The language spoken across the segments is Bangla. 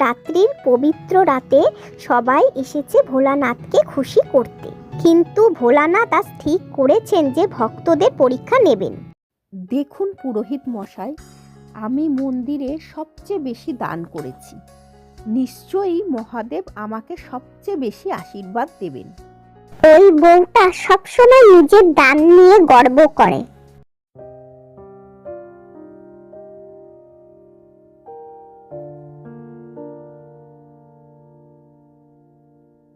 শিবরাত্রির পবিত্র রাতে সবাই এসেছে ভোলানাথকে খুশি করতে। কিন্তু ভোলানাথ আজ ঠিক করেছেন যে ভক্তদের পরীক্ষা নেবেন। দেখুন পুরোহিত মশাই আমি মন্দিরে সবচেয়ে বেশি দান করেছি। নিশ্চয়ই মহাদেব আমাকে সবচেয়ে বেশি আশীর্বাদ দেবেন। ওই বউটা সবসময় নিজের দান নিয়ে গর্ব করে।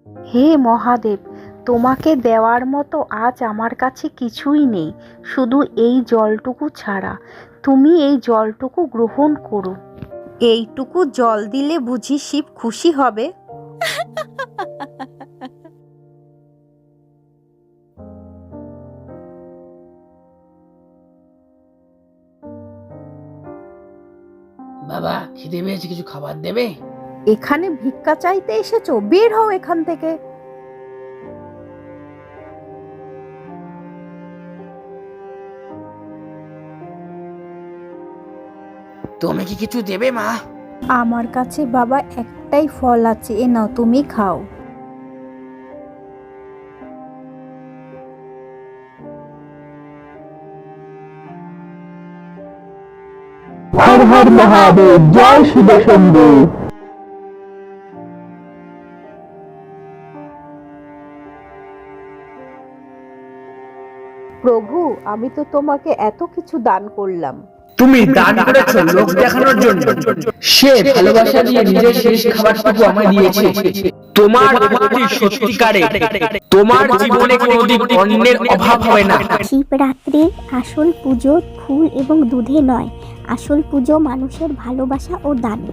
হে মহাদেব তোমাকে দেওয়ার মতো আজ আমার কাছে কিছুই নেই শুধু এই জলটুকু ছাড়া। তুমি এই জলটুকু গ্রহণ করো। এইটুকু জল দিলে বুঝি শিব খুশি হবে? বাবা খিদে পেয়েছে কিছু খাবার দেবে? এখানে ভিক্ষা চাইতে এসেছ? বের হও এখান থেকে। তুমি কি কিছু দেবে মা? আমার কাছে বাবা একটাই ফল আছে এ নাও তুমি খাও। হর হর মহাদেব জয় শম্ভু। প্রভু আমি তো তোমাকে এত কিছু দান করলাম। তুমি দান করেছ লোক দেখানোর জন্য। সে ভালোবাসা দিয়ে নিজের শেষ খাবারটুকু আমায় দিয়েছে। তোমার ভক্তি সত্যিকারে তোমার জীবনে কোনোদিন অন্যের অভাব হবে না। শিবরাত্রির আসল পুজো ফুল এবং দুধে নয়। আসল পুজো মানুষের ভালোবাসা ও দানে।